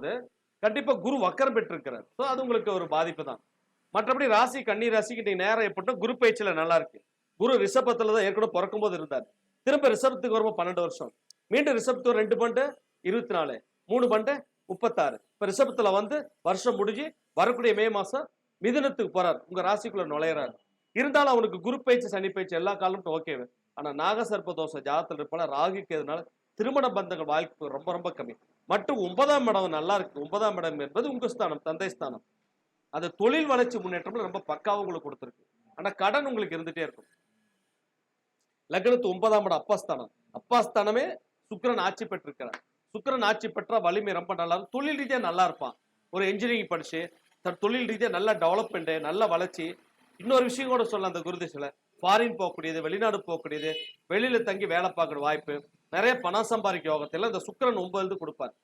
பொழுது கண்டிப்பா குரு வக்கரம் பெற்றிருக்கிறார். ஸோ அது உங்களுக்கு ஒரு பாதிப்பு தான் மற்றபடி ராசி கன்னி ராசிக்கு நீங்க நேரம் ஏற்பட்டு குரு பயிற்சியில நல்லா இருக்கு. குரு ரிஷபத்துல தான் ஏற்கனவே பிறக்கும் போது இருந்தார். திரும்ப ரிஷபத்துக்கு வரும்போது பன்னெண்டு வருஷம். மீண்டும் ரிஷபத்துக்கு ரெண்டு பண்டு இருபத்தி நாலு மூணு பண்டு முப்பத்தாறு. இப்ப ரிஷபத்துல வந்து வருஷம் முடிஞ்சு வரக்கூடிய மே மாசம் மிதுனத்துக்கு போறார். உங்க ராசிக்குள்ள நுழையிறாரு. இருந்தாலும் அவனுக்கு குரு பயிற்சி சனி பயிற்சி எல்லா காலமும் ஓகே ஆனா நாகசர்ப்ப தோஷ ஜாதத்தில் இருப்பால ராகுக்கு எதனால திருமண பந்தங்கள் வாழ்க்கை ரொம்ப ரொம்ப கம்மி. மற்றும் ஒன்பதாம் இடம் நல்லா இருக்கு. ஒன்பதாம் இடம் என்பது உங்க ஸ்தானம் தந்தை ஸ்தானம். அந்த தொழில் வளர்ச்சி முன்னேற்றம்ல ரொம்ப பக்காவும் உங்களுக்கு கொடுத்துருக்கு. ஆனா கடன் உங்களுக்கு இருந்துட்டே இருக்கும். லக்னத்து ஒன்பதாம் இடம் அப்பா ஸ்தானமே. சுக்ரன் ஆட்சி பெற்றிருக்கிறார். சுக்கரன் ஆட்சி பெற்றா வலிமை ரொம்ப நல்லா இருக்கும். தொழில் ரீதியா நல்லா இருப்பான். ஒரு இன்ஜினியரிங் படிச்சு தன் தொழில் ரீதியா நல்ல டெவலப்மெண்ட் நல்ல வளர்ச்சி. இன்னொரு விஷயம் கூட சொல்லலாம் அந்த குருதிசில ஃபாரின் போகக்கூடியது வெளிநாடு போகக்கூடியது வெளியில தங்கி வேலை பார்க்குற வாய்ப்பு. நிறைய பணம் சம்பாதிக்க யோகத்தில் இந்த சுக்கரன் ஒன்பது கொடுப்பார்.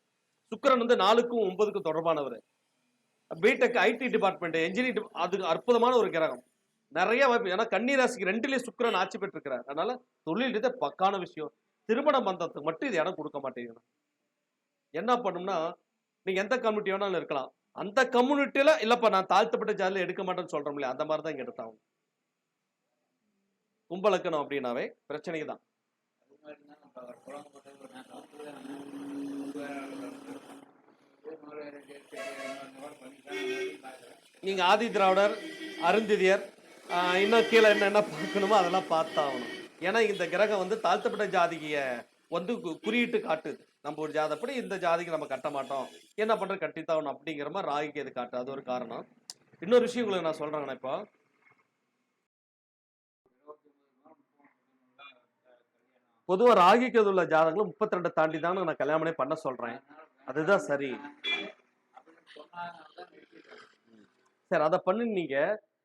சுக்கரன் வந்து நாலுக்கும் ஒன்பதுக்கும் தொடர்பானவர். பிடெக் ஐடி டிபார்ட்மெண்ட் என்ஜினியரிங் அது அற்புதமான ஒரு கிரகம். நிறைய வாய்ப்பு. ஏன்னா கன்னிராசிக்கு ரெண்டுலேயே சுக்கிரன் ஆட்சி பெற்றிருக்கிறார். அதனால தொழில் ரீதியா பக்கான விஷயம். திருமண பந்தத்துக்கு மட்டும் இது இடம் கொடுக்க மாட்டேங்குது. என்ன பண்ணும்னா நீங்க எந்த கம்யூனிட்டி வேணாலும் இருக்கலாம். அந்த கம்யூனிட்டியில இல்லப்பா நான் தாழ்த்தப்பட்ட ஜாதியில் எடுக்க மாட்டேன்னு சொல்றோம் இல்லையா அந்த மாதிரி தான் இங்க எடுத்தாங்க கும்பலக்கணம் அப்படின்னாவே பிரச்சனை தான் மாதிரி தான் நம்ம ஒரு நீங்க ஆதி திராவிடர் அருந்திதியர் இன்னும் கீழே என்னென்ன பார்க்கணுமோ அதெல்லாம் பார்த்தாகணும். ஏன்னா இந்த கிரகம் வந்து தாழ்த்தப்பட்ட ஜாதிய வந்து குறியிட்டு காட்டுது. நம்ம ஒரு ஜாதப்படி இந்த ஜாதிக்கு நம்ம கட்ட மாட்டோம். என்ன பண்ற கட்டித்தாகணும் அப்படிங்கிற மாதிரி ராகிக்கு இது காட்டு அது ஒரு காரணம். இன்னொரு விஷயம் உங்களுக்கு நான் சொல்றேங்கண்ணா இப்போ. பொதுவா ராகிக்கு உள்ள ஜாதகங்களும் முப்பத்தி ரெண்டு தாண்டி தான் நான் கல்யாணமே பண்ண சொல்றேன். அதுதான் சரி. சரி அதை பண்ணி நீங்க.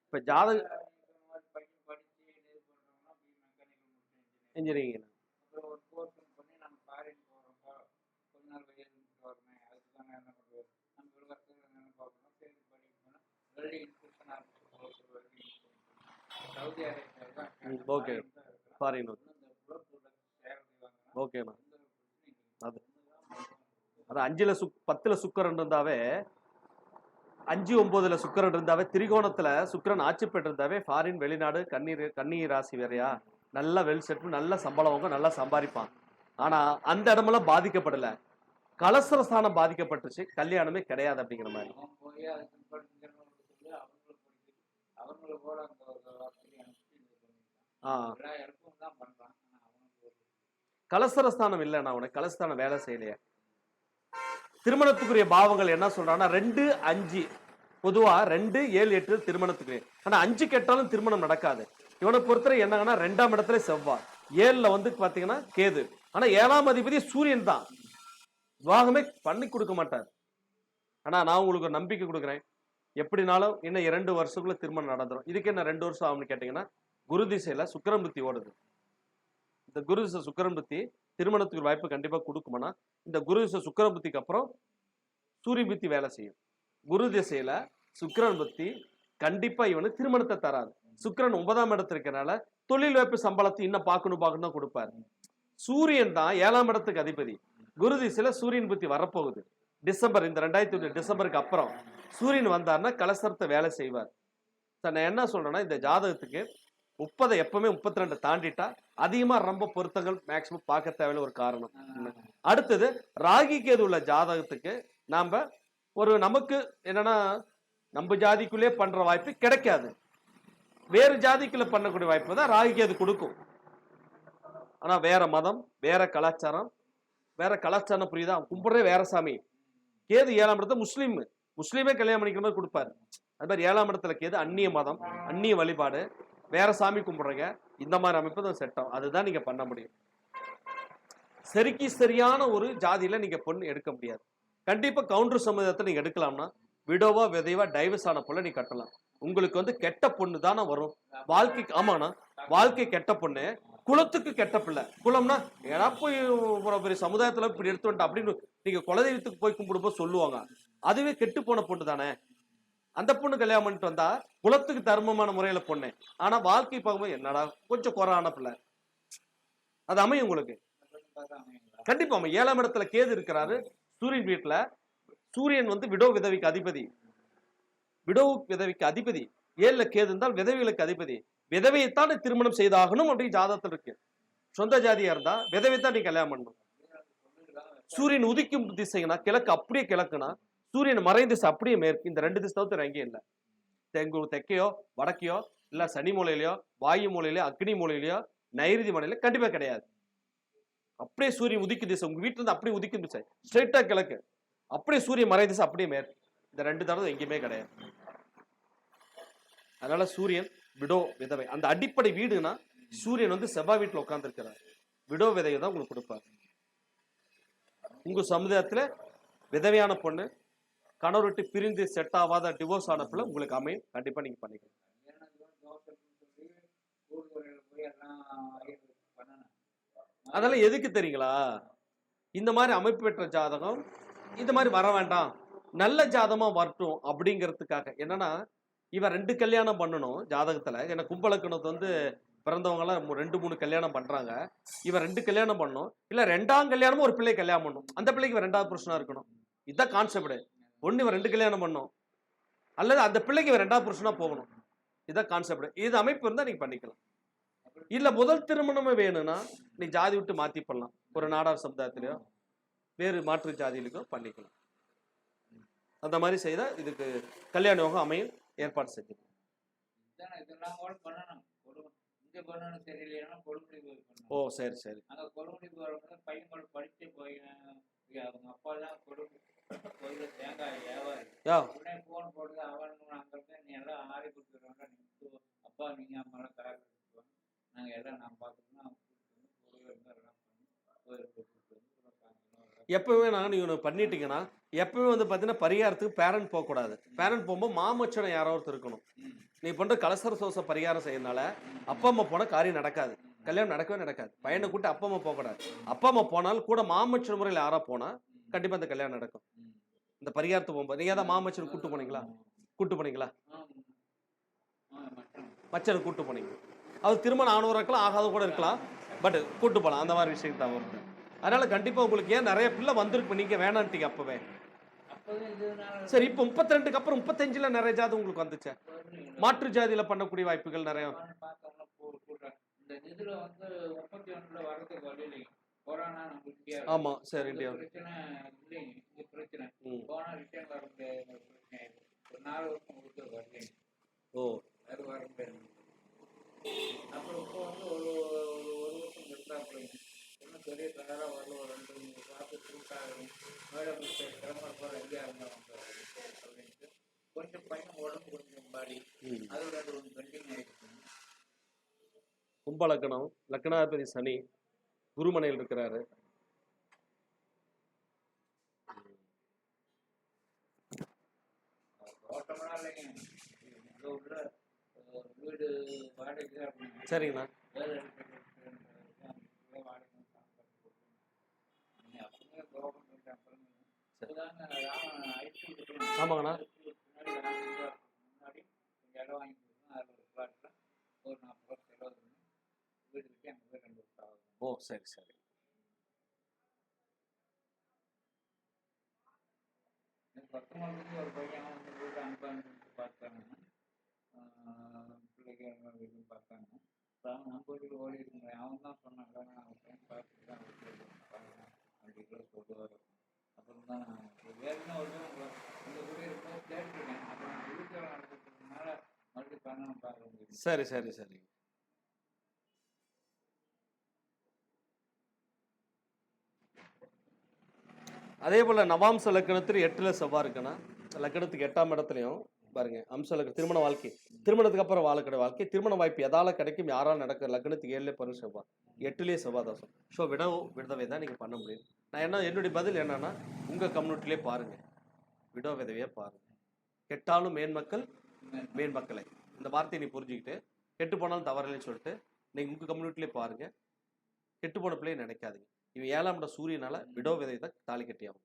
இப்ப ஜாதக இன்ஜினியரிங். நம்ம ஃபாரின் போகிறோம்ப்பா ஓகேண்ணா. அது. அது அஞ்சுல சுக் பத்துல சுக்கரன் இருந்தாவே அஞ்சு ஒன்பதுல சுக்கிரன் இருந்தாவே திரிகோணத்துல சுக்கிரன் ஆட்சி பெற்றிருந்தாவே ஃபாரின் வெளிநாடு கண்ணீர் கண்ணீர் ராசி வேறையா? நல்ல வெல் செட் நல்ல சம்பளம் வாங்க நல்லா சம்பாதிப்பான். ஆனா அந்த இடமெல்லாம் பாதிக்கப்படல. கலசர ஸ்தானம் பாதிக்கப்பட்டுச்சு கல்யாணமே கிடையாது அப்படிங்கிற மாதிரி. ஆ எல்லா இடத்தும் தான் பண்றான் ஆனா அவனுக்கு ஒரு கலசரஸ்தானம் இல்லை இல்லைண்ணா உனக்கு கலஸ்தானம் வேலை செய்யலையே. திருமணத்துக்குரிய பாவங்கள் என்ன சொல்றான்னா ரெண்டு அஞ்சு பொதுவா ரெண்டு ஏழு எட்டு திருமணத்துக்கு ஆனா அஞ்சு கெட்டாலும் திருமணம் நடக்காது. இவனை பொறுத்தவரை என்னங்கன்னா ரெண்டாம் இடத்துல செவ்வாய். ஏழுல வந்து பாத்தீங்கன்னா கேது. ஆனா ஏழாம் அதிபதி சூரியன் தான். துவாகமே பண்ணி கொடுக்க மாட்டார். ஆனா நான் உங்களுக்கு ஒரு நம்பிக்கை கொடுக்குறேன். எப்படினாலும் இன்னும் இரண்டு வருஷத்துக்குள்ள திருமணம் நடந்துடும் இதுக்கு என்ன ரெண்டு வருஷம் ஆகும்னு கேட்டீங்கன்னா குரு திசையில சுக்கிரன் ஓடுது. இந்த குரு திசை சுக்கிரன் புத்தி திருமணத்துக்கு வாய்ப்பு கண்டிப்பா கொடுக்குமானா இந்த குரு திசை சுக்கிரன் புத்திக்கு அப்புறம் சூரிய புத்தி வேலை செய்யும். குரு திசையில சுக்கிரன் புத்தி கண்டிப்பா இவனுக்கு திருமணத்தை தராது சுக்கரன் ஒன்பதாம் இடத்துல இருக்கிறனால தொழில் வாய்ப்பு சம்பளத்தை இன்னும் பார்க்கணும் பார்க்கணும் தான் கொடுப்பாரு. சூரியன் தான் ஏழாம் இடத்துக்கு அதிபதி. குரு திசையில சூரியன் புத்தி வரப்போகுது. டிசம்பர் இந்த ரெண்டாயிரத்தி ஒன்று டிசம்பருக்கு அப்புறம் சூரியன் வந்தாருன்னா கலசரத்தை வேலை செய்வார். நான் என்ன சொல்றேன்னா இந்த ஜாதகத்துக்கு முப்பதை எப்பவுமே முப்பத்தி ரெண்டு தாண்டிட்டா அதிகமா ரொம்ப பொருத்தங்கள் மேக்சிமம் பார்க்க தேவையில்ல ஒரு காரணம். அடுத்தது ராகி கேது உள்ள ஜாதகத்துக்கு நாம ஒரு நமக்கு என்னன்னா நம்ம ஜாதிக்குள்ளே பண்ற வாய்ப்பு கிடைக்காது. வேறு ஜாதிக்குள்ள பண்ணக்கூடிய வாய்ப்பு தான் ராகி கேது கொடுக்கும். ஆனா வேற மதம் வேற கலாச்சாரம் வேற கலாச்சாரம் புரியுதா? கும்பிடுறே வேற சாமி. கேது ஏழாம் இடத்துல முஸ்லீம். முஸ்லீமே கல்யாணம் பண்ணிக்கிற மாதிரி கொடுப்பாரு. அது மாதிரி ஏழாம் இடத்துல கேது அந்நிய மதம் அந்நிய வழிபாடு வேற சாமி கும்பிடுறீங்க இந்த மாதிரி அமைப்பு தான் செட் ஆகும். அதுதான் நீங்க பண்ண முடியும். சரிக்கு சரியான ஒரு ஜாதியில நீங்க பொண்ணு எடுக்க முடியாது. கண்டிப்பா கவுண்டர் சமுதாயத்தை நீங்க எடுக்கலாம்னா விடோவா விதைவா டைவர்ஸ் ஆன போல நீ கட்டலாம். உங்களுக்கு வந்து கெட்ட பொண்ணு தானே வரும். வாழ்க்கைக்கு ஆமாண்ணா. வாழ்க்கை கெட்ட பொண்ணு. குலத்துக்கு கெட்ட பிள்ளை. குலம்னா ஏன்னா போய் ஒரு பெரிய சமுதாயத்துல இப்படி எடுத்து வந்துட்டா அப்படின்னு நீங்க குலதெய்வத்துக்கு போய் கும்பிடும்போது சொல்லுவாங்க. அதுவே கெட்டு போன பொண்ணு தானே. அந்த பொண்ணு கல்யாணம் பண்ணிட்டு வந்தா குலத்துக்கு தர்மமான முறையில பொண்ணு. ஆனா வாழ்க்கை பார்க்கும்போது என்னடா? கொஞ்சம் குறான பிள்ளை. அது அமையும் உங்களுக்கு? கண்டிப்பா அமையும். ஏழாம் இடத்துல கேது இருக்கிறாரு. சூரியன் வீட்டுல சூரியன் வந்து விடோ விதவிக்கு அதிபதி. விடோ விதவிக்கு அதிபதி. ஏழுல கேது இருந்தால் விதவைகளுக்கு அதிபதி. விதவையைத்தான் திருமணம் செய்தாகணும் அப்படின்னு ஜாதகத்தில் இருக்கு. சொந்த ஜாதியா இருந்தா விதவைத்தான் நீ கல்யாணம் பண்ணணும். சூரியன் உதிக்கும் திசைனா கிழக்கு அப்படியே கிழக்குனா சூரியன் மறைந்த திசை அப்படியே மேற்கு இந்த ரெண்டு திசை தவிர்த்து எங்கேயும் இல்லை. தெங்கு தெற்கையோ வடக்கையோ இல்ல சனி மூலையிலையோ வாயு மூலையிலையோ அக்னி மூலையிலையோ நைருதி மூலையில கண்டிப்பா கிடையாது. அப்படியே சூரியன் உதிக்கு திசை உங்க வீட்டுல இருந்து அப்படியே உதிக்கும் திசை ஸ்ட்ரெயிட்டா கிழக்கு. அப்படியே சூரியன் மறைந்த திசை அப்படியே மேற்கு இந்த ரெண்டு தடவை எங்கேயுமே கிடையாது. அதனால சூரியன் விடோ விதவை. அந்த அடிப்படை வீடுனா சூரியன் வந்து செவ்வாய் வீட்டுல உட்காந்துருக்கிறார் விடோ விதையை தான் உங்களுக்கு கொடுப்பார். உங்க சமுதாயத்துல விதவையான பொண்ணு கணவர் விட்டு பிரிந்து செட் ஆகாத டிவோர்ஸ் ஆனப்பில் உங்களுக்கு அமையும். கண்டிப்பாக நீங்கள் பண்ணிக்கலாம். அதெல்லாம் எதுக்கு தெரியுங்களா? இந்த மாதிரி அமைப்பு பெற்ற ஜாதகம் இந்த மாதிரி வர வேண்டாம். நல்ல ஜாதகமாக வரட்டும் அப்படிங்கிறதுக்காக. என்னன்னா இவன் ரெண்டு கல்யாணம் பண்ணணும் ஜாதகத்தில். ஏன்னா கும்பலக்கணத்து வந்து பிறந்தவங்களாம் ரெண்டு மூணு கல்யாணம் பண்ணுறாங்க இவன் ரெண்டு கல்யாணம் பண்ணணும். இல்லை ரெண்டாம் கல்யாணமும் ஒரு பிள்ளை கல்யாணம் பண்ணணும். அந்த பிள்ளைக்கு இவன் ரெண்டாவது புருஷனாக இருக்கணும். இதுதான் கான்செப்ட் ஒண்ணு இவன் ரெண்டு கல்யாணம் பண்ணணும் அல்லது அந்த பிள்ளைக்கு இவன் ரெண்டாவது புருஷனா போகணும். இதுதான் கான்செப்ட் இது அமைப்பு இருந்தா நீங்க பண்ணிக்கலாம். இல்ல முதல் திருமணமே வேணும்னா நீ ஜாதி விட்டு மாத்தி பண்ணலாம். ஒரு நாடார் சமுதாயத்திலயோ வேறு மாற்று ஜாதியிலுக்கோ பண்ணிக்கலாம். அந்த மாதிரி செய்தா இதுக்கு கல்யாண யோகம் அமையும் ஏற்பாடு செஞ்சுக்கலாம் ஓ சரி சரி. யா. எப்பவுமே நான் ஒண்ணு பண்ணிட்டீங்கன்னா எப்பவுமே வந்து பாத்தீங்கன்னா பரிகாரத்துக்கு பேரண்ட் போக கூடாது. பேரண்ட் போகும்போது மாமச்சனை யாரோ ஒருத்தர் இருக்கணும். நீ பண்ற கலசர சோச பரிகாரம் செய்யறதுனால அப்பா அம்மா போனா காரியம் நடக்காது. கல்யாணம் நடக்கவே நடக்காது. பையனை கூட்டி அப்பா அம்மா போக கூடாது. அப்பா அம்மா போனாலும் கூட மாமச்சன் முறையில் யாரா போனா ம். கண்டிப்பா அந்த கல்யாணம் நடக்கும். இந்த பரிகாரத்துக்கு போகும்போது. நீங்க தான் மாமச்சன் கூட்டு போனீங்களா? கூட்டு போனீங்களா. மச்சனை. கூட்டு போனீங்க. அவர் திருமணம் ஆனவராக இருக்கலாம் ஆகாத கூட இருக்கலாம். பட் கூட்டு போகலாம் அந்த மாதிரி விஷயம் தான் வருது. அதனால கண்டிப்பா உங்களுக்கு ஏன் நிறைய பிள்ளை வந்திருக்கு? நீங்க வேணான்ட்டீங்க அப்பவே. சரி இப்போ முப்பத்தி ரெண்டுக்கு அப்புறம் முப்பத்தஞ்சுல நிறைய ஜாதகம் உங்களுக்கு வந்துச்சே? மாற்று ஜாதியில பண்ணக்கூடிய வாய்ப்புகள் நிறைய. கொரோனா நம்ம இந்தியா ஆமா சரி இந்தியா பிரச்சனை இல்லைங்க இங்க பிரச்சனை. போனா ரிட்டர்ன் வர முடியாத ஒரு பிரச்சனை ஒரு நாலு வருஷம் கொடுத்து வரலைங்க. ஓ. அது வர முடியாது. அப்புறம் இப்போ வந்து ஒரு ஒரு ஒரு வருஷம் இருந்தாப்புலைங்க ஒன்றும் பெரிய கலராக வரல ஒரு ரெண்டு மூணு பார்த்து சூட்டாகும் மேடம் கிளம்புற போல ஐயா இருந்தாங்க அப்படின்ட்டு கொஞ்சம் பையன் உடம்பு கொஞ்சம் பாடி. அது ரெண்டு கொஞ்சம் பெண்டிங் ஆயிடுச்சுங்க கும்ப லக்னம் லக்னாதிபதி சனி. குருமனையில் இருக்கிறாரு. சரிங்கண்ணா. ஆமாங்கண்ணா. ஒரு நாற்பது ரூபா செலவு வீடு கட்டி அங்கே போய் ரெண்டு ஓ சரி சரி. பத்தொம்பதுலேருந்து ஒரு பையன் வந்து வீடு அனுப்பான்னு பார்த்தாங்க. பிள்ளைக்கு எல்லாம் வீடு பார்த்தாங்க. அப்புறம் நம்ம வீட்டுக்கு ஓடி அவன் தான் சொன்னாங்க நான் அவன் பார்த்துட்டு தான் அப்படிங்கிற சொல்லுவார். அப்புறம் தான் வேறுனா ஒரு இந்த கூட கேட்டிருக்கேன். அப்புறம் வீட்டில் மறுபடியும் பண்ணணும் பார்க்க முடியும் சரி சரி சரி. அதே போல் நவாம்ச லக்கணத்தில் எட்டில் செவ்வாய் இருக்குன்னா லக்கணத்துக்கு எட்டாம் இடத்துலையும் பாருங்க அம்ச லக்கணம் திருமண வாழ்க்கை. திருமணத்துக்கு அப்புறம் வாழக்கூடிய வாழ்க்கை திருமண வாய்ப்பு எதால கிடைக்கும் யாரால் நடக்கிற லக்கணத்துக்கு ஏழுல பரும் செவ்வாய் எட்டுலேயே செவ்வாய் தோசம் ஸோ விடவோ விதவை தான் நீங்கள் பண்ண முடியும். நான் என்ன என்னுடைய பதில் என்னன்னா உங்கள் கம்யூனிட்டிலே பாருங்க. விடோ விதவையே பாருங்க. கெட்டாலும் மேன்மக்கள் மேன்மக்களை இந்த வார்த்தையை நீ புரிஞ்சுக்கிட்டு கெட்டு போனாலும் தவறில்லைன்னு சொல்லிட்டு நீங்கள் உங்கள் கம்யூனிட்டிலே பாருங்க. கெட்டு போன பிள்ளையை நினைக்காதீங்க. இவன் ஏழாம் இடம் சூரியனால விடோ விதை தான் தாலி கட்டியாகும்.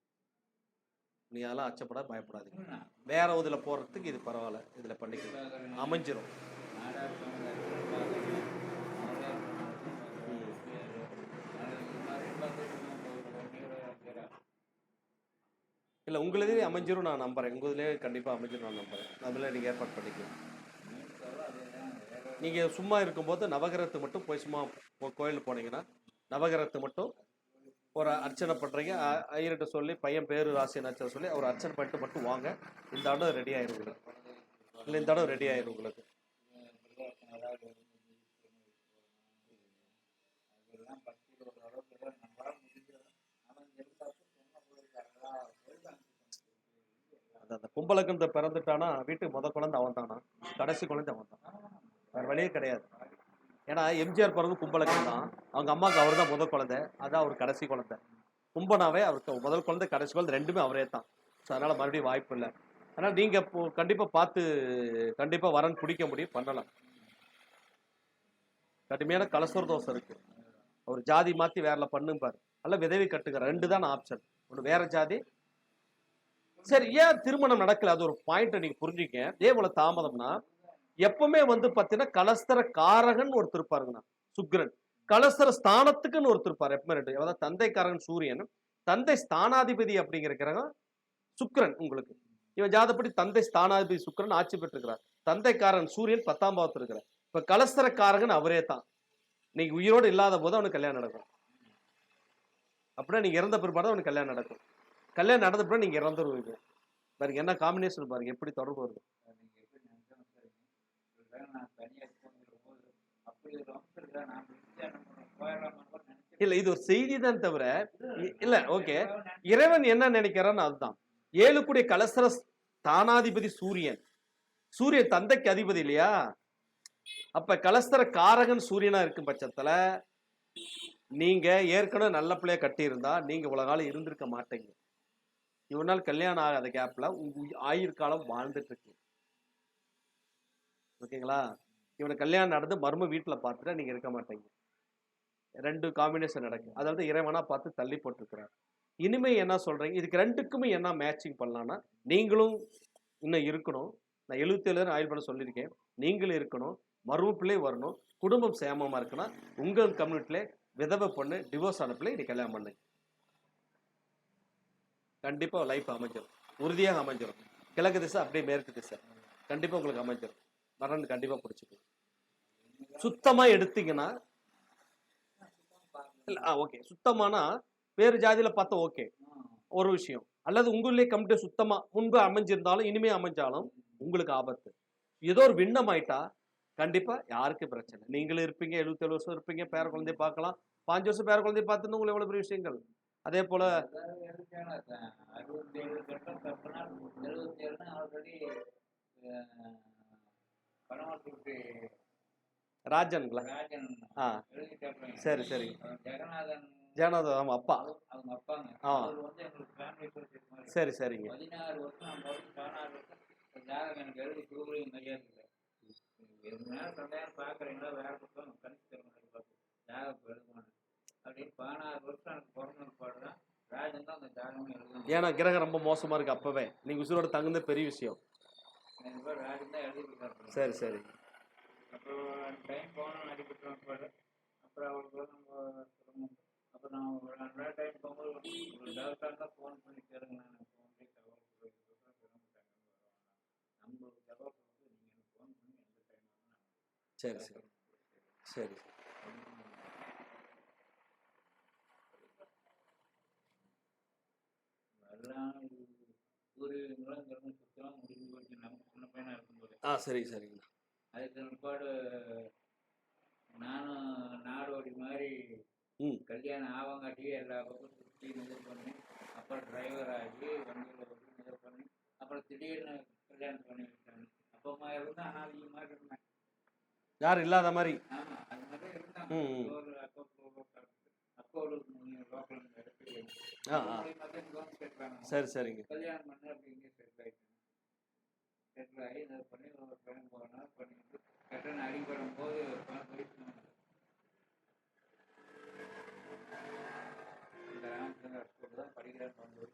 நீ அதெல்லாம் அச்சப்பட பயப்படாதீங்க. வேற இதுல போறதுக்கு இது பரவாயில்ல. இதுல பண்ணிக்கலாம் அமைஞ்சிரும். இல்லை உங்களுதே அமைஞ்சிரும் நான் நம்புறேன். உங்களுதுலேயே கண்டிப்பாக அமைஞ்சிரும் நான் நம்புறேன். அதில் நீங்கள் ஏற்பாடு பண்ணிக்கலாம். நீங்கள் சும்மா இருக்கும்போது நவகிரகத்து மட்டும் போய் சும்மா கோ- கோயில் போனீங்கன்னா நவகிரகத்து மட்டும் ஒரு அர்ச்சனை பண்ணுறீங்க ஐயர்கிட்ட சொல்லி பையன் பேர் ராசி நட்சத்திரம் சொல்லி அவர் அர்ச்சனை பண்ணிட்டு மட்டும் வாங்க. இந்த இடம் ரெடி ஆயிரும் உங்களுக்கு. இல்லை இந்த தடவை ரெடி ஆயிரும் உங்களுக்கு. அந்த அந்த பிறந்துட்டானா வீட்டுக்கு முத குழந்தை அவன் தானா கடைசி குழந்தை அவன் தான் வேற வழியே கிடையாது. ஏன்னா எம்ஜிஆர் பிறந்து கும்பலக்கன் தான். அவங்க அம்மாவுக்கு அவர் தான் முதல் குழந்தை. அதான் அவர் கடைசி குழந்தை. கும்பனாவே அவருக்கு முதல் குழந்தை கடைசி குழந்தை ரெண்டுமே அவரே தான். ஸோ அதனால் மறுபடியும் வாய்ப்பு இல்லை. ஆனால் நீங்கள் இப்போ கண்டிப்பாக பார்த்து கண்டிப்பாக வரன் பிடிக்க முடியும். பண்ணலாம். கடுமையான கலசர தோசை இருக்கு. அவர் ஜாதி மாற்றி வேறல பண்ணும்பார். நல்லா விதவி கட்டுக்கிற ரெண்டு தான் ஆப்ஷன் ஒன்று வேற ஜாதி. சரி ஏன் திருமணம் நடக்கல? அது ஒரு பாயிண்ட்டை நீங்கள் புரிஞ்சுக்கங்க. ஏன் போல தாமதம்னா எப்பவுமே வந்து பாத்தீங்கன்னா கலஸ்தர காரகன் ஒருத்தர் இருப்பாருங்கண்ணா சுக்கிரன் கலஸ்தர ஸ்தானத்துக்குன்னு ஒருத்தர் இருப்பார் எப்பவுமே ரெண்டு அதாவது தந்தைக்காரன் சூரியன். தந்தை ஸ்தானாதிபதி அப்படிங்கிறக்கிறாங்க சுக்ரன் உங்களுக்கு. இவன் ஜாதப்படி தந்தை ஸ்தானாதிபதி சுக்கிரன் ஆட்சி பெற்றிருக்கிறார். தந்தைக்காரன் சூரியன் பத்தாம் பாவத்தில் இருக்கிறார். இப்ப கலஸ்தரக்காரகன் அவரே தான். நீங்க உயிரோடு இல்லாத போது அவனுக்கு கல்யாணம் நடக்கும். அப்படின்னா நீங்க இறந்த பிற்பாடு அவனுக்கு கல்யாணம் நடக்கும். கல்யாணம் நடந்த பிறகு நீங்க இறந்துருவீங்க. பாருங்க என்ன காம்பினேஷன் பாருங்க எப்படி தொடர்பு வருது? இல்ல இது ஒரு செய்தி தான் தவிர இல்ல ஓகே. இறைவன் என்ன நினைக்கிறான்னு அதுதான். ஏழு கூடிய கலசர தானாதிபதி சூரியன். சூரியன் தந்தைக்கு அதிபதி இல்லையா? அப்ப கலஸ்தர காரகன் சூரியனா இருக்கும் பட்சத்துல நீங்க ஏற்கனவே நல்ல பிள்ளைய கட்டியிருந்தா நீங்க உலக காலம் இருந்திருக்க மாட்டீங்க. நாள் கல்யாணம் ஆகாத கேப்ல உங்க ஆயுட்காலம் வாழ்ந்துட்டு இருக்கு ஓகேங்களா? இவனை கல்யாணம் நடந்து மர்ம வீட்டில் பார்த்துட்டா நீங்கள் இருக்க மாட்டீங்க. ரெண்டு காம்பினேஷன் நடக்கும் அதாவது இறைவனாக பார்த்து தள்ளி போட்டிருக்கிறார். இனிமே என்ன சொல்கிறீங்க இதுக்கு ரெண்டுக்குமே என்ன மேட்சிங் பண்ணலான்னா நீங்களும் இன்னும் இருக்கணும். நான் எழுபத்தேழு ஆயுள் பண்ண சொல்லியிருக்கேன். நீங்களும் இருக்கணும். மரும பிள்ளை வரணும். குடும்பம் சேமமாக இருக்குன்னா உங்கள் கம்யூனிட்டில விதவை பொண்ணு டிவோர்ஸ் ஆன பிள்ளை நீ கல்யாணம் பண்ணுங்க. கண்டிப்பாக லைஃப் அமைஞ்சிடும் உறுதியாக அமைஞ்சிடும் கிழக்கு திசை அப்படியே மேற்கு திசை. கண்டிப்பாக உங்களுக்கு அமைஞ்சிடும் வரன் கண்டிப்பா பிடிச்சிக்கும் சுத்தமா எடுத்தீங்கன்னா ஆ ஓகே சுத்தமானா வேறு ஜாதியில பார்த்தா ஓகே ஒரு விஷயம். அல்லது உங்களுடைய கமிட்டி சுத்தமா முன்பு அமைஞ்சிருந்தாலும் இனிமே அமைஞ்சாலும் உங்களுக்கு ஆபத்து. ஏதோ ஒரு விண்ணம் ஆயிட்டா கண்டிப்பா யாருக்கு பிரச்சனை நீங்களும் இருப்பீங்க எழுபத்தேழு வருஷம் இருப்பீங்க பேர குழந்தைய பார்க்கலாம். பாஞ்சு வருஷம் பேர குழந்தைய பார்த்துன்னு உங்களுக்கு எவ்வளவு பெரிய விஷயங்கள்? அதே போல அறுபத்தி ஏழு கட்டம் ஆல்ரெடி ராஜன்களா ராஜன் ஆ. சரி சரி. ஜெகநாதன். அப்பா? அவங்க அப்பாங்க. ஆ. சரி சரிங்க. பதினாறு வருஷம் பதினாறு வருஷம் ஜாதகம் எனக்கு எழுதி கூகுளையும் மரியாதை ஏன்னா கிரகம் ரொம்ப மோசமா இருக்கு அப்பவே. நீங்க உசுரோட தங்குந்த பெரிய விஷயம் எனக்கு பேர் ராஜன் தான் எழுதி கொடுத்தாரு சரி சரி. அப்புறம் டைம் போனோம் அடிபட்டு பாடு அப்புறம் அவருக்கு வந்து நம்ம சிரமம் அப்புறம் நான் ஒரு நாள் டைம் போகும்போது ஒரு தான் ஃபோன் பண்ணி கேளுங்க. நான் ஃபோன் பண்ணி தகவல் நம்மளுக்கு கொடுத்து நீங்கள் எனக்கு ஃபோன் பண்ணி எந்த டைம் நான் சரி சரி சரி எல்லாம் சூரியங்களும் இங்கிருந்து சுத்தமாக முடிஞ்சு போச்சு நமக்கு சின்ன பையனாக இருக்கும்போது ஆ சரி சரிங்க அதுக்கு பிற்பாடு நானும் நாடோடி மாதிரி ம். கல்யாணம் ஆவங்காட்டியே எல்லா பக்கம் சுற்றி இது பண்ணி அப்புறம் டிரைவர் ஆகி வண்டியில் ஓட்டி இது பண்ணி அப்புறம் திடீர்னு கல்யாணம் பண்ணி விட்டாங்க அப்பா அம்மா இருந்தால் அனாதிக மாதிரி இருந்தேன். யார் இல்லாத மாதிரி? ஆமாம் அது மாதிரி இருந்தாங்க. ஒரு அப்போ அப்போடு லோக்கல் கேட்குறாங்க சரி சரிங்க. கல்யாணம் பண்ணு அப்படி இங்கே செட்டில் ஆகிட்டேன் செட்டில் ஆகி இதை பண்ணி ஒரு பையன் போனால் பண்ணிட்டு கட்டணம் அடிபடும் போது இந்த ராமச்சந்திர ஸ்கூல் தான் படிக்கிறேன் வந்து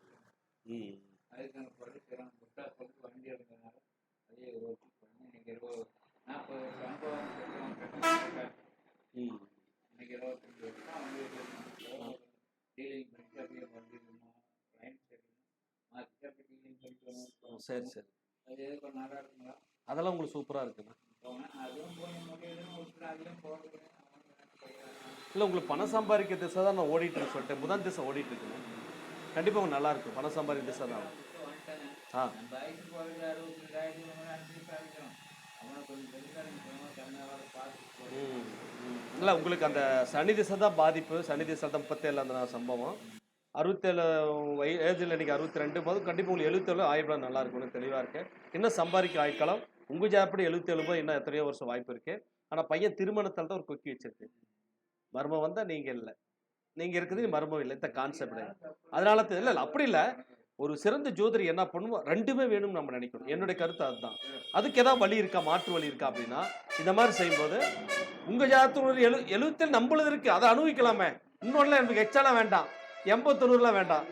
அதுக்கு வண்டி இருந்ததுனால அதே ஓட்டி பண்ணி இன்னைக்கு இருபது நாற்பது வருஷம். அனுபவம் சொல்லுவாங்க ம். இன்னைக்கு இருபத்தஞ்சு வருஷம். வந்து டீலிங் பண்ணிட்டு அப்படியே வண்டி லைன் சரி மாற்றிட்டு சரி சரி. அது எதுக்கு நல்லா இருக்குங்களா அதெல்லாம் உங்களுக்கு சூப்பரா இருக்குண்ணா. இல்லை உங்களுக்கு பணம் சம்பாதிக்க திசை தான் நான் ஓடிட்டு இருக்கேன் சொல்லிட்டேன் புதன் திசை ஓடிட்டு இருக்குங்க கண்டிப்பாக உங்களுக்கு நல்லா இருக்கும் பணம் சம்பாதிக்க திசை தான். ஆ. இல்ல உங்களுக்கு அந்த சனி திசை தான் பாதிப்பு. சனி திசை தான் முப்பத்தேழு அந்த சம்பவம். அறுபத்தேழு வய ஏஜில் இன்னைக்கு அறுபத்தி ரெண்டு. போது கண்டிப்பாக உங்களுக்கு எழுபத்தேழு ஆயிரம் நல்லா இருக்கும்னு தெளிவாக இருக்கு. இன்னும் சம்பாதிக்க ஆய்க்கலாம் உங்க ஜாப்படி எழுபத்தி எழுபது இன்னும் எத்தனையோ வருஷம் வாய்ப்பு இருக்கு. ஆனா பையன் திருமணத்தால் தான் ஒரு கொக்கி வச்சிருக்கு. மர்மம் வந்தா நீங்க இல்லை. நீங்க இருக்கிறது மர்மம் இல்லை. இந்த கான்செப்ட் அதனால இல்லை இல்ல இல்ல அப்படி இல்லை. ஒரு சிறந்த ஜோதிடர் என்ன பண்ணுவோம் ரெண்டுமே வேணும்னு நம்ம நினைக்கணும். என்னுடைய கருத்து அதுதான். அதுக்கு ஏதாவது வழி இருக்கா? மாற்று வழி இருக்கா அப்படின்னா இந்த மாதிரி செய்யும்போது உங்க ஜாதகத்தில் எழு எழுபத்தில் நம்மளது இருக்கு. அதை அனுபவிக்கலாமே. இன்னொன்றுலாம் எனக்கு எச்சாலாம் வேண்டாம். எண்பத்தொண்ணூறுலாம் வேண்டாம்.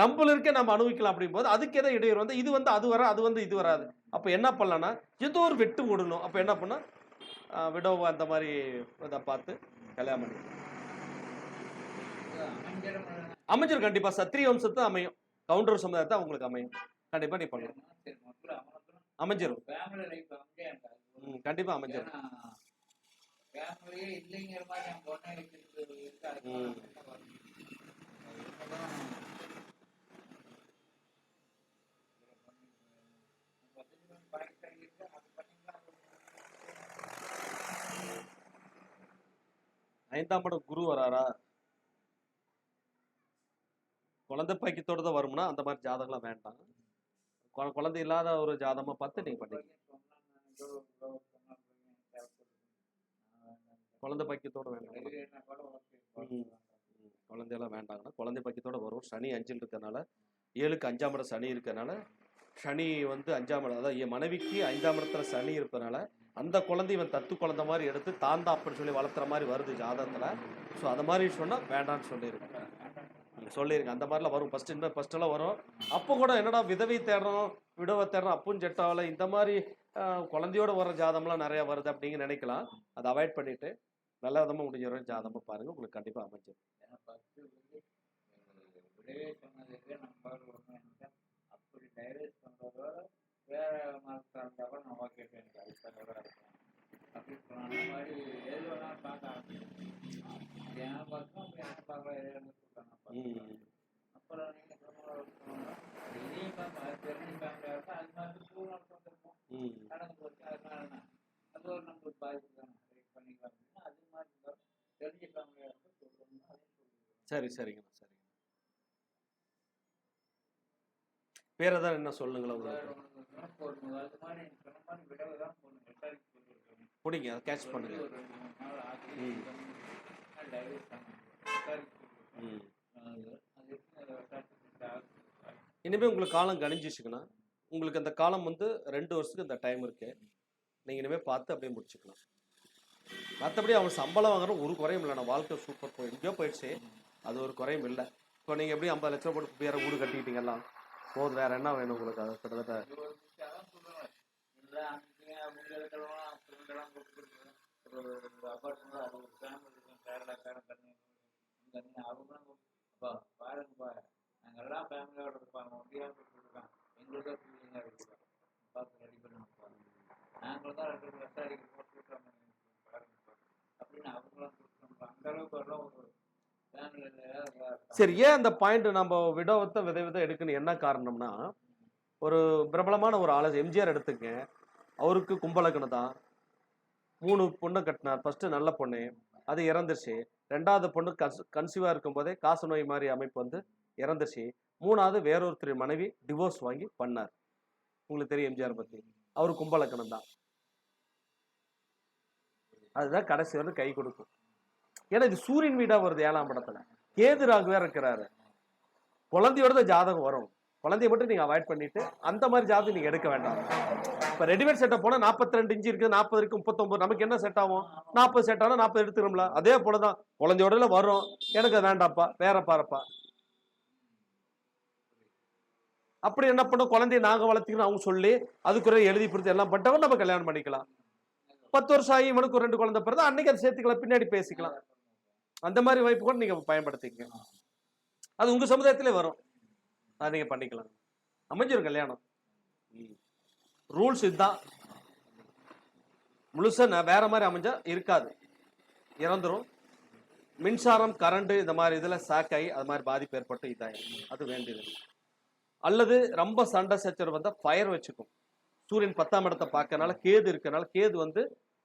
நம்மள இருக்க நம்ம அனுபவிக்கலாம் அப்படிங்கும்போது அதுக்கு எதை இடையூறு வந்து இது வந்து அது வர அது வந்து இது வராது. அப்போ என்ன பண்ணலாம்னா ஏதோ ஒரு வெட்டு விடணும் அப்போ என்ன பண்ணால் விடோவை அந்த மாதிரி இதை பார்த்து கல்யாணம் பண்ணி அமைஞ்சிடும் அமைஞ்சர் கண்டிப்பா. சத்திரிய வம்சத்தை அமையும். கவுண்டர் சமுதாயத்தை உங்களுக்கு அமையும். கண்டிப்பாக நீ பண்ணலாம். அமைஞ்சிரும். கண்டிப்பாக அமைஞ்சிரும். இல்லைங்கிற மாதிரி என் பொண்ணை இருக்கிறது இருக்கு அதுக்கு ம். நான் வரணும். இருந்தாலும் பத்து நிமிஷம் பாய்ச்சா இருக்கு அது பண்ணிக்கலாம் ஐந்தாம் படம் குரு வராரா? குழந்தை பாக்கியத்தோட தான் வரும்னா அந்த மாதிரி ஜாதகம்லாம் வேண்டாம். குழந்தை இல்லாத ஒரு ஜாதகமா பார்த்து நீங்க பண்ணிக்கலாம் குழந்தை பாக்கியத்தோட வேண்டாம். குழந்தையெல்லாம் வேண்டாங்கன்னா குழந்தை பாக்கியத்தோட வரும். சனி அஞ்சில் இருக்கனால ஏழுக்கு அஞ்சாம் இடம் சனி இருக்கறனால சனி வந்து அஞ்சாம் இடம் அதாவது என் மனைவிக்கு ஐந்தாம் இடத்துல சனி இருப்பதனால அந்த குழந்தை இவன் தத்து குழந்தை மாதிரி எடுத்து தான் அப்படின்னு சொல்லி வளர்த்துற மாதிரி வருது ஜாதகத்தில். ஸோ அந்த மாதிரி சொன்னால் வேண்டாம்னு சொல்லியிருக்கேன் ம், சொல்லியிருக்கேன் அந்த மாதிரிலாம் வரும். ஃபஸ்ட் இந்த ஃபஸ்ட்டெல்லாம் வரும். அப்போ கூட என்னடா விதவை தேடுறோம் விடவை தேடுறோம் அப்பும் செட்டாவில் இந்த மாதிரி குழந்தையோட வர ஜாதம்லாம் நிறையா வருது அப்படிங்க நினைக்கலாம். அதை அவாய்ட் பண்ணிட்டு நல்ல விதமாக முடிஞ்ச வரை ஜாதகமா பாருங்க. உங்களுக்கு கண்டிப்பாக அமைஞ்சிடும் சொன்னதுக்கு நம்ம அப்படி டைவர்ஸ் பண்ணுறதோட வேற மதத்தில் இருந்தால் கூட நான் ஓகே எனக்கு அது தகவலாக இருக்கும் மாதிரி எது வேணாலும் பார்க்க ஆரம்பிச்சேன் என் பக்கம் அப்படி என்ன பார்க்கலாம் எது வேணும் சொல்கிறேன் ம். அப்புறம் நீங்கள் சொன்ன இதையும் பார்க்க அது தெரிஞ்ச ஃபேமிலியாக இருக்கும் அது மாதிரி சூழ்நிலை வந்திருக்கும். நடந்து போச்சு அதனால என்ன அது ஒரு நம்மளுக்கு பாதிப்பு தானே. ரைட் பண்ணிக்கலாம் அப்படின்னா அது மாதிரி இருந்தாலும் தெரிஞ்ச ஃபேமிலியாக சொல்லணும்னா அதையும் சரி சரிங்கண்ணா சரிங்க பேர் ஏதாவது என்ன சொல்லுங்களேன் உங்களுக்கு பிடிங்க அதை கேட்ச் பண்ணுங்க. ஒரு ரெண்டு மூணு நாள் ஆகி ம். டைவர்ஸ் பண்ணணும் எட்டாயிரத்தி போட்டுருக்கணும் ம். அது அது எட்டாயிரத்தி ஆகுது இனிமே உங்களுக்கு காலம் கணிஞ்சிச்சுக்கண்ணா உங்களுக்கு அந்த காலம் வந்து ரெண்டு வருஷத்துக்கு இந்த டைம் இருக்கு. நீங்க இனிமே பார்த்து அப்படியே முடிச்சுக்கலாம். மற்றபடி அவன் சம்பளம் வாங்குற ஒரு குறையும் இல்லை. நான் வாழ்க்கை சூப்பர் போய் எங்கேயோ போயிடுச்சு. அது ஒரு குறையும் இல்லை. இப்போ நீங்க எப்படி ஐம்பது லட்சம் போட்டு வேற வீடு கட்டிக்கிட்டீங்கல்லாம் போதும் வேற என்ன வேணும் உங்களுக்கு? அது கிட்டத்தட்ட இது ஒரு விஷயம் அதான் சொல்றேன் இல்லை அன்னைக்கு அவங்க இருக்கிறவங்க ஃப்ரெண்டெல்லாம் கூப்பிட்டு ஒரு அப்பார்ட்மெண்ட் அது ஃபேமிலி இருக்கும் கேரளா கேரளா தண்ணி அங்கே அவங்களும் அப்பா பாருங்கப்பா நாங்கள் எல்லாம் ஃபேமிலியோட இருப்பாங்க ஒண்டியாக இருக்கான் எங்களுக்கே பிள்ளைங்க இருக்குது. பார்த்து ரெடி பண்ணுங்கப்பா. நாங்களும் தான் ரெண்டு வருஷம் அடிக்கிறோம் கூட்டம் பாருங்கப்பா. அப்படின்னு அவங்களும் கொடுத்துருப்போம் அந்த அளவுக்கு எல்லாம் ஒரு சரி ஏன் அந்த பாயிண்ட் நம்ம விடவத்தை விதை விதை எடுக்கணும்? என்ன காரணம்னா ஒரு பிரபலமான ஒரு ஆலோசனை எம்ஜிஆர் எடுத்துங்க அவருக்கு கும்பலக்கணம் தான். மூணு பொண்ணு கட்டினார். ஃபர்ஸ்ட் நல்ல பொண்ணு. அது இறந்துருச்சு. ரெண்டாவது பொண்ணு கன்ஸ் கன்சீவாக இருக்கும்போதே காசு நோய் மாதிரி அமைப்பு வந்து இறந்துருச்சு. மூணாவது வேறொருத்தர் மனைவி டிவோர்ஸ் வாங்கி பண்ணார். உங்களுக்கு தெரியும் எம்ஜிஆர் பற்றி அவர் கும்பலக்கணம் தான். அதுதான் கடைசி வந்து கை கொடுக்கும். ஏன்னா இது சூரியன் வீடாக வருது ஏழாம் படத்தில். கேது ராகுவே இருக்கிறாரு. குழந்தையோட தான் ஜாதகம் வரும். குழந்தைய மட்டும் நீங்க அவாய்ட் பண்ணிட்டு அந்த மாதிரி ஜாப் நீங்க எடுக்க வேண்டாம். இப்ப ரெடிமேட் செட்டப் போனா 42 ரெண்டு இன்ச்சு இருக்கு நாற்பது இருக்கு முப்பத்தொன்பது நமக்கு என்ன செட் ஆகும்? நாற்பது செட் ஆனால் நாற்பது எடுத்துக்கிறோம்ல. அதே போலதான். குழந்தையோட வரும் எனக்கு அது வேண்டாப்பா வேற பாருப்பா. அப்படி என்ன பண்ணும்? குழந்தைய நாங்க வளர்த்திக்கணும் அவங்க சொல்லி அதுக்குரிய எழுதி கொடுத்து எல்லாம் பண்ணிட்டவங்க நம்ம கல்யாணம் பண்ணிக்கலாம். பத்து வருஷம் ஆகி இவனுக்கு ஒரு ரெண்டு குழந்தை பிறந்தா அன்னைக்கு அதை சேர்த்துக்கலாம். பின்னாடி பேசிக்கலாம். அந்த மாதிரி வாய்ப்பு கூட நீங்க பயன்படுத்திக்கங்க. அது உங்க சமுதாயத்திலே வரும். அதை நீங்கள் பண்ணிக்கலாம். அமைஞ்சிரும் கல்யாணம். ரூல்ஸ் இதுதான். முழுசாக நான் வேற மாதிரி அமைஞ்சா இருக்காது. இறந்துரும். மின்சாரம் கரண்ட் இந்த மாதிரி இதில் சாக் ஆகி அது மாதிரி பாதிப்பு ஏற்பட்டு இதாயிரும் அது வேண்டியது. அல்லது ரொம்ப சண்டை சச்சரவு வந்தால் ஃபயர் வச்சுக்கும். சூரியன் பத்தாம் இடத்தை பார்க்கறனால கேது இருக்கனால கேது வந்து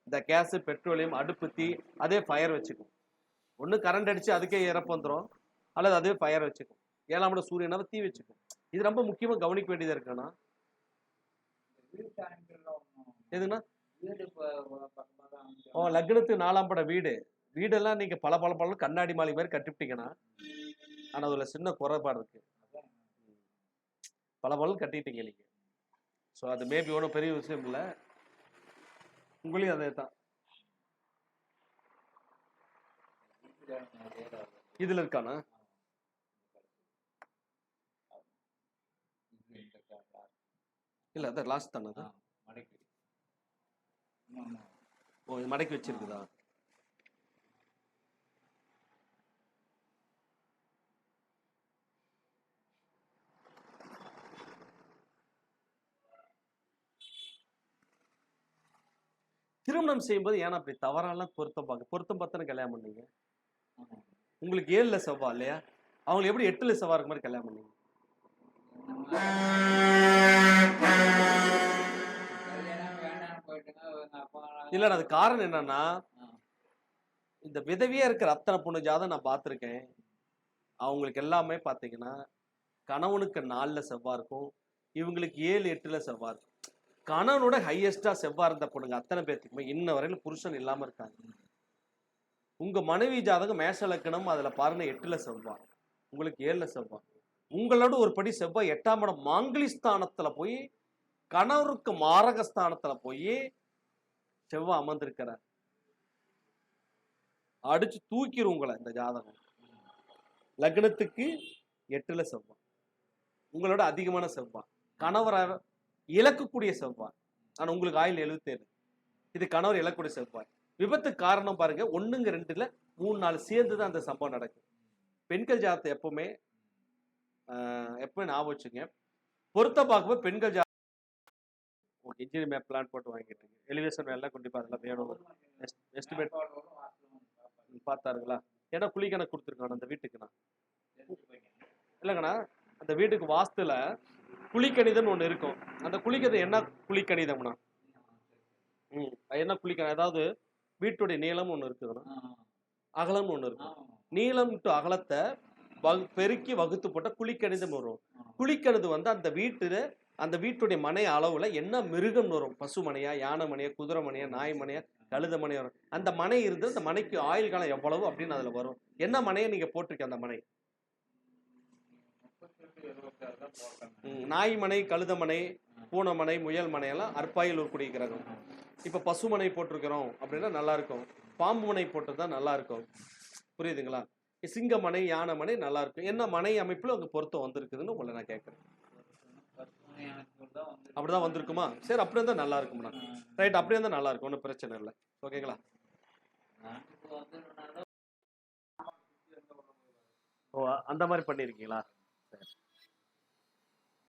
இந்த கேஸ் பெட்ரோலியம் அடுப்பு தீ அதே ஃபயர் வச்சுக்கும். ஒன்று கரண்ட் அடித்து அதுக்கே இறப்பு வந்துடும் அல்லது அதே ஃபயர் வச்சுக்கும். ஏழாம் இடம் சூரியனால தீ வச்சுக்கும். இது ரொம்ப முக்கியமா கவனிக்க வேண்டியதா இருக்குன்னா எதுனா ஓ லக்னத்துக்கு நாலாம் பட வீடு. வீடெல்லாம் நீங்க பல பல பல கண்ணாடி மாலை மாதிரி கட்டிவிட்டீங்கன்னா ஆனா அதுல சின்ன குறைபாடு இருக்கு. பல பல கட்டிட்டீங்க நீங்க. ஸோ அது மேபி ஒன்றும் பெரிய விஷயம் இல்லை. உங்களையும் அதே தான். இதுல இருக்கானா இது இந்த காக்கா. இல்ல அதான் லாஸ்ட் தானே மடக்கி. ஓ இது மடக்கி வச்சிருக்குதா? திருமணம் செய்யும்போது ஏன்னா அப்படி தவறாலாம் பொருத்தம் பார்க்க பொருத்தம் பார்த்தானே கல்யாணம் பண்ணீங்க. உங்களுக்கு ஏழுல செவ்வா இல்லையா? அவங்களுக்கு எப்படி எட்டுல செவ்வா இருக்க மாதிரி கல்யாணம் பண்ணீங்க? இல்ல அது காரணம் என்னன்னா. இந்த விதவியா இருக்கிற அத்தனை பொண்ணு ஜாதம் நான் பார்த்துருக்கேன். அவங்களுக்கு எல்லாமே பார்த்தீங்கன்னா கணவனுக்கு நாலுல செவ்வா இருக்கும் இவங்களுக்கு ஏழு எட்டுல செவ்வா இருக்கும். கணவனோட ஹையஸ்டா செவ்வா இருந்த பொண்ணுங்க அத்தனை பேர்த்துக்குமே இன்ன வரையிலும் புருஷன் இல்லாம இருக்காங்க. உங்க மனைவி ஜாதகம் மேஷ லக்கணம் அதுல பாருங்க எட்டுல செவ்வா உங்களுக்கு ஏழுல செவ்வா உங்களோட ஒரு படி செவ்வாய் எட்டாம் இடம் மாங்கலி ஸ்தானத்துல போய் கணவருக்கு மாரக ஸ்தானத்துல போய் செவ்வாய் அமர்ந்திருக்கிறார் அடிச்சு தூக்கிடும் உங்களை இந்த ஜாதகம். லக்னத்துக்கு எட்டுல செவ்வாய் உங்களோட அதிகமான செவ்வாய் கணவரை இழக்கக்கூடிய செவ்வாய் ஆனா உங்களுக்கு ஆயில் எழுபத்தேழு. இது கணவர் இழக்கக்கூடிய செவ்வாய் விபத்து காரணம் பாருங்க. ஒண்ணுங்க ரெண்டுல மூணு நாள் சேர்ந்து தான் அந்த சம்பவம் நடக்கும் பெண்கள் ஜாதத்தை எப்பவுமே ஆஹ், எப்பவுமே ஞாபகம் வச்சுங்க. பொருத்த பார்க்கும்போது பெண்கள் ஜா உங்களுக்கு இன்ஜினியர் மேப் பிளான் போட்டு வாங்கிட்டு எலிவேஷன் எல்லாம் கண்டிப்பாக அதெல்லாம் வேணும். எஸ்டிமேட் பார்த்தாருங்களா? ஏன்னா குழி கணக்கு அந்த வீட்டுக்குண்ணா இல்லைங்கண்ணா அந்த வீட்டுக்கு வாஸ்துல குழிக்கணிதம்னு ஒன்று இருக்கும். அந்த குழிக்கணிதம் என்ன குழிக்கணிதம்னா? ம் என்ன குழிக்கணிதம் அதாவது வீட்டுடைய நீளம் ஒன்று இருக்குதுண்ணா. அகலம்னு ஒன்று இருக்கும். நீளம் டு அகலத்தை வகு பெருக்கி வகுத்து போட்டால் குழிக்கணிதம் வரும். குழிக்கணிது வந்து அந்த வீட்டு அந்த வீட்டுடைய மனை அளவுல என்ன மிருகம் வரும். பசு மனையா யானை மனையா குதிரை மனையா நாய் மனையா கழுத மனையா வரும். அந்த மனை இருந்து அந்த மனைக்கு ஆயுள் காலம் எவ்வளவு அப்படின்னு அதுல வரும். என்ன மனையை நீங்க போட்டிருக்க அந்த மனை? நாய் மனை கழுத மனை பூனை மனை முயல் மனை எல்லாம் அற்பாயில் உருக்கூடிய கிரகம். இப்ப பசுமனை போட்டிருக்கிறோம் அப்படின்னா நல்லா இருக்கும். பாம்பு மனை போட்டிருந்தா நல்லா இருக்கும். புரியுதுங்களா? சிங்க மனை யானை மனை நல்லா இருக்கும். என்ன மனை அமைப்புல உங்க பொருத்தம் வந்திருக்குதுன்னு உங்களை நான் கேட்கறேன் பத்து மணி எனக்கு தான் வந்து அப்படிதான் வந்திருக்குமா? சரி அப்படி இருந்தா நல்லா இருக்கும்ண்ணா ரைட் அப்படி இருந்தா நல்லா இருக்கும் ஒன்றும் பிரச்சனை இல்லை. ஓகேங்களா? ஓ அந்த மாதிரி பண்ணியிருக்கீங்களா சரி.